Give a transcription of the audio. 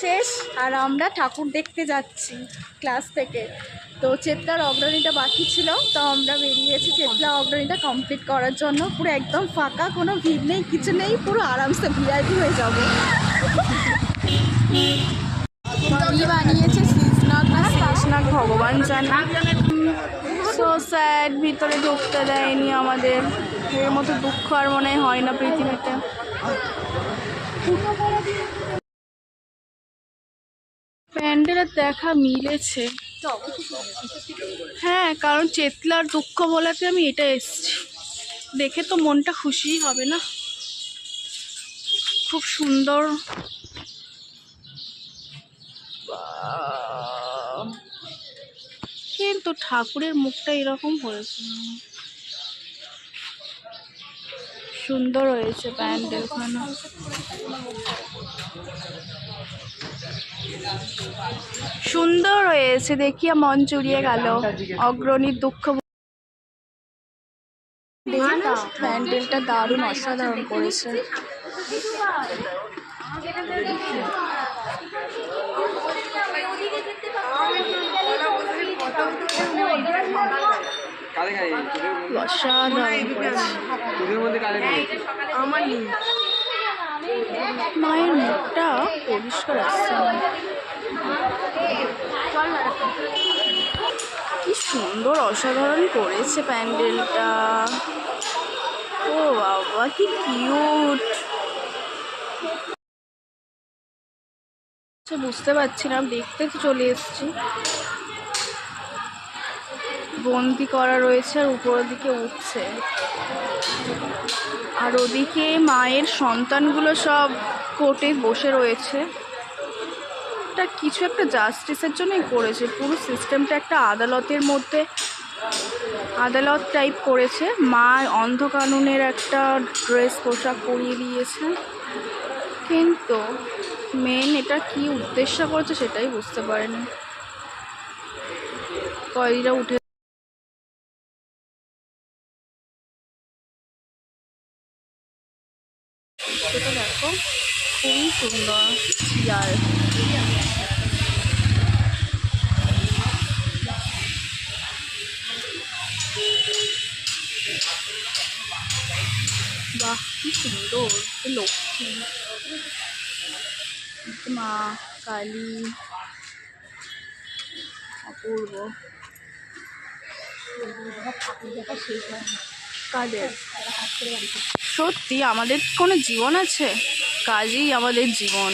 শেষ আর আমরা ঠাকুর দেখতে যাচ্ছি ক্লাস থেকে। তো চেতলার অগ্রণীটা বাকি ছিল, তো আমরা বেরিয়েছি চেতলা অগ্রণীটা কমপ্লিট করার জন্য। পুরো একদম ফাঁকা, কোনো ভিড় নেই, কিছু নেই, পুরো আরামসে ভিআইপি হয়ে যাব। বানিয়েছে শীষনাগ না শীষনাগ ভগবান জানে। সো স্যাড ভিতরে ঢুকতে দেয়নি আমাদের। এর মতো দুঃখ আর মনে হয় না পৃথিবীতে। প্যান্ডেলের দেখা মিলেছে। হ্যাঁ কারণ চেতলার দুঃখ বলাতে আমি এটা এসছি। দেখে তো মনটা খুশিই হবে না? খুব সুন্দর। কিন্তু ঠাকুরের মুখটা এরকম হয়েছে। সুন্দর হয়েছে প্যান্ডেলখানা সুন্দর হয়েছে, দেখিয়া মন চুরিয়ে গেল। অগ্রণীর দুঃখ প্যান্ডেলটা দারুণ অসাধারণ করেছে কালে খাই তোদের মধ্যে- অসাধারণ করেছে তোদের মধ্যে কালে খাই আমার মায়ের মুখটা পরিষ্কার আসছে কি সুন্দর অসাধারণ করেছে প্যান্ডেলটা। ও বাবা কি কিউট। আচ্ছা বুঝতে পারছি না দেখতে তো চলে এসেছি। বন্দি করা রয়েছে আর উপরের দিকে উঠছে। আর ওদিকে মায়ের সন্তানগুলো সব কোর্টে বসে রয়েছে। এটা কিছু একটা জাস্টিসের জন্যই করেছে। পুরো সিস্টেমটা একটা আদালতের মধ্যে, আদালত টাইপ করেছে। মা অন্ধকানুনের একটা ড্রেস পোশাক পরিয়ে দিয়েছে। কিন্তু মেন এটা কি উদ্দেশ্য করেছে সেটাই বুঝতে পারেনি। কয়েদিরা উঠে সেটা দেখো? খুবই সুন্দর। চেয়ার বাহ কি সুন্দর। লক্ষ্মী। মা কালী। অপূর্ব। কাদের? সত্যি আমাদের কোনো জীবন আছে? কাজই আমাদের জীবন।